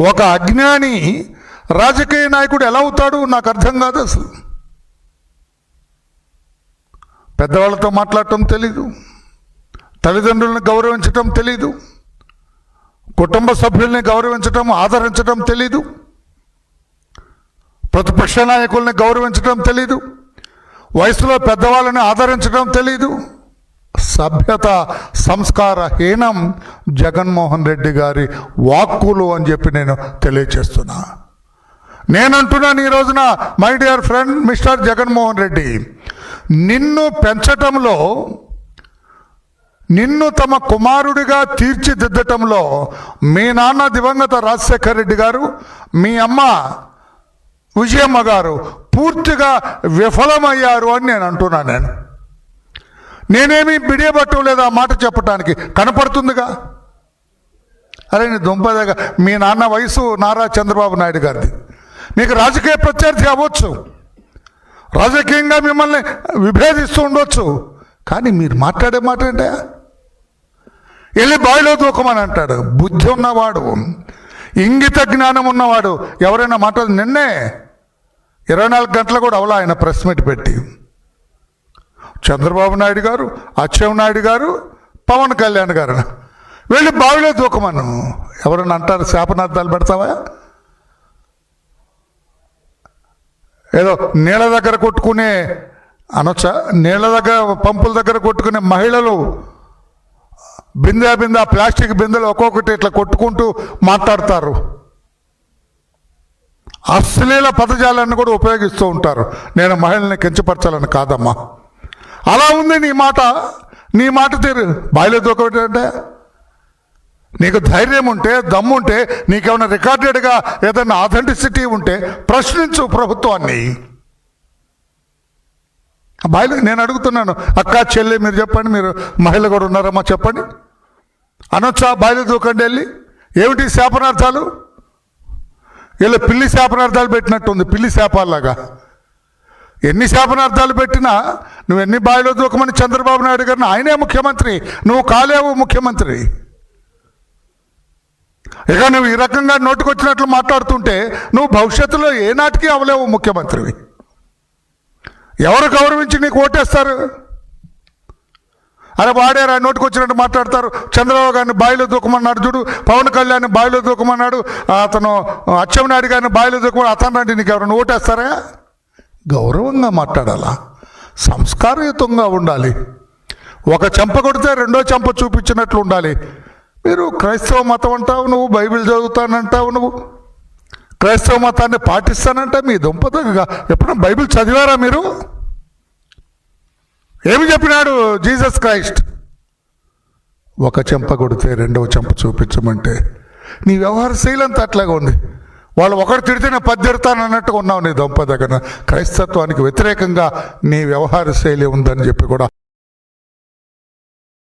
ఒక అజ్ఞాని రాజకీయ నాయకుడు ఎలా అవుతాడు నాకు అర్థం కాదు అసలు. పెద్దవాళ్ళతో మాట్లాడటం తెలీదు. తల్లిదండ్రులను గౌరవించటం తెలీదు. కుటుంబ సభ్యుల్ని గౌరవించటం ఆదరించటం తెలీదు. ప్రతిపక్ష నాయకుల్ని గౌరవించటం తెలీదు. వయసులో పెద్దవాళ్ళని ఆదరించడం తెలీదు. సభ్యత సంస్కారహీనం జగన్మోహన్ రెడ్డి గారి వాక్కులు అని చెప్పి నేను తెలియచేస్తున్నా. నేనంటున్నాను ఈ రోజున my dear friend mister Jaganmohan Reddy నిన్ను పెంచటంలో నిన్ను తమ కుమారుడిగా తీర్చిదిద్దటంలో మీ నాన్న దివంగత రాజశేఖర రెడ్డి గారు మీ అమ్మ విజయమ్మ గారు పూర్తిగా విఫలమయ్యారు అని నేను అంటున్నాను నేను. నేనేమి బిడియబట్టం లేదా ఆ మాట చెప్పటానికి కనపడుతుందిగా? అరే నీ దుంపదేగా. మీ నాన్న వయసు నారా చంద్రబాబు నాయుడు గారిది. మీకు రాజకీయ ప్రత్యర్థి అవ్వచ్చు. రాజకీయంగా మిమ్మల్ని విభేదిస్తూ ఉండొచ్చు. కానీ మీరు మాట్లాడే మాట ఏంటే వెళ్ళి బాయిలో దూకమని అంటాడు. బుద్ధి ఉన్నవాడు. ఇంగిత జ్ఞానం ఉన్నవాడు. ఎవరైనా మాట్లాడు. నిన్నే ఇరవై నాలుగు గంటలు కూడా అవలా ఆయన ప్రెస్ మీట్ పెట్టి. చంద్రబాబు నాయుడు గారు నాయుడు గారు పవన్ కళ్యాణ్ గారు. వెళ్ళి బావిలో దూకమను ఎవరన్నా అంటారు శాపనార్థాలు పెడతావా? ఏదో నీళ్ళ దగ్గర కొట్టుకునే అనొచ్చా? నీళ్ళ దగ్గర పంపుల దగ్గర కొట్టుకునే మహిళలు బిందె బిందె ప్లాస్టిక్ బిందెలు ఒక్కొక్కటి ఇట్లా కొట్టుకుంటూ మాట్లాడతారు. అశ్లీల పదజాలాన్ని కూడా ఉపయోగిస్తూ ఉంటారు. నేను మహిళల్ని కించపరచాలని కాదమ్మా. అలా ఉంది నీ మాట. నీ మాట తీరు. బాయిలో దూకబెట్టంటే నీకు ధైర్యం ఉంటే దమ్ముంటే నీకేమైనా రికార్డెడ్గా ఏదైనా ఆథెంటిసిటీ ఉంటే ప్రశ్నించు ప్రభుత్వాన్ని. బాయిలో నేను అడుగుతున్నాను అక్క చెల్లి మీరు చెప్పండి మీరు మహిళ కూడా ఉన్నారమ్మా చెప్పండి. అనొచ్చా బాయిలో దూకండి వెళ్ళి? ఏమిటి శాపనార్థాలు? వీళ్ళు పిల్లి శాపనార్థాలు పెట్టినట్టుంది పిల్లి శాపాల్లాగా. ఎన్ని శాపనార్థాలు పెట్టినా నువ్వు ఎన్ని బావిలో దూకమని చంద్రబాబు నాయుడు గారిని ఆయనే ముఖ్యమంత్రి నువ్వు కాలేవు ముఖ్యమంత్రి. ఇక నువ్వు ఈ రకంగా నోటుకొచ్చినట్లు మాట్లాడుతుంటే నువ్వు భవిష్యత్తులో ఏనాటికి అవలేవు ముఖ్యమంత్రివి ఎవరు గౌరవించి నీకు ఓటేస్తారు? అరే వాడారా నోటుకొచ్చినట్టు మాట్లాడతారు. చంద్రబాబు గారిని బావిలో దూకమన్నాడు చూడు. పవన్ కళ్యాణ్ బావిలో దూకమన్నాడు. అతను అచ్చెన్నాయుడు గారిని బావిలో దూకమన్నాడు. అతను రండి నీకు ఎవరైనా ఓటేస్తారా? గౌరవంగా మాట్లాడాలా? సంస్కారయుతంగా ఉండాలి. ఒక చెంప కొడితే రెండో చెంప చూపించినట్లు ఉండాలి. మీరు క్రైస్తవ మతం అంటావు నువ్వు బైబిల్ చదువుతానంటావు నువ్వు. క్రైస్తవ మతాన్ని పాటిస్తానంటే మీ దుంపతగా ఎప్పుడైనా బైబిల్ చదివారా మీరు? ఏమి చెప్పినాడు జీసస్ క్రైస్ట్? ఒక చెంప కొడితే రెండవ చెంప చూపించమంటే నీ వ్యవహార శైలంతా అట్లాగా ఉంది. వాళ్ళు ఒకరు తిడితే నేను పది ఉన్నావు నీ దొంప దగ్గర. క్రైస్తత్వానికి వ్యతిరేకంగా నీ వ్యవహార శైలి ఉందని చెప్పి కూడా